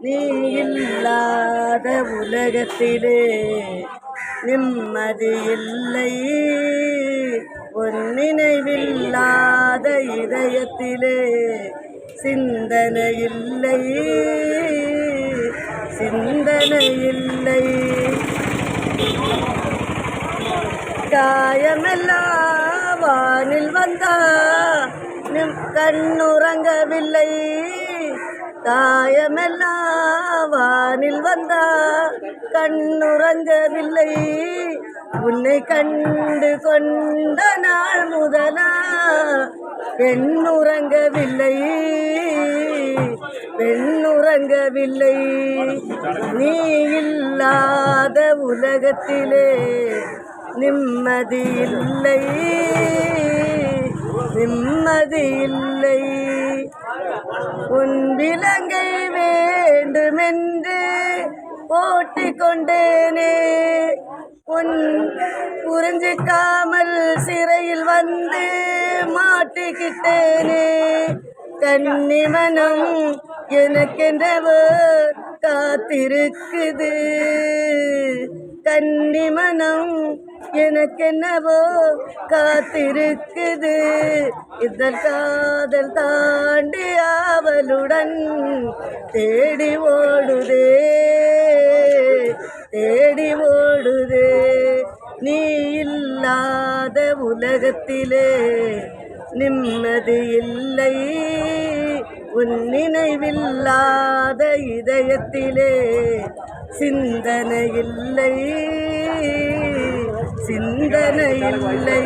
நீ இல்லாத உலகத்திலே நிம்மதி இல்லை. உன் நினைவில்லாத இதயத்திலே சிந்தனை இல்லை. சிந்தனை இல்லை. காயமெல்லாம் வானில் வந்தா நிம் கண்ணுறங்கவில்லை. காயமெல்லாம் வானில் வந்தா கண்ணுறங்கவில்லை. உன்னை கண்டு கொண்ட நாள் முதலா பெண்ணுறங்கவில்லை. பெண்ணுறங்கவில்லை. நீ இல்லாத உலகத்திலே நிம்மதி இல்லை. நிம்மதி இல்லை. உன் விலங்கை வேண்டுமென்று போட்டி கொண்டேனே உன் புரிஞ்சிக்காமல் சிறையில் வந்து மாட்டிக்கிட்டேனே. கன்னிமனம் எனக்கென்றவர் காத்திருக்குது. கன்னிமனம் எனக்கென்னவோ காத்திருக்குது. இதழ் காதல் தாண்டி ஆவலுடன் தேடி ஓடுதே தேடி ஓடுதே. நீ இல்லாத உலகத்திலே நிம்மதி இல்லை. உன் நினைவில்லாத இதயத்திலே சிந்தனை இல்லை. சிந்தனை இல்லை.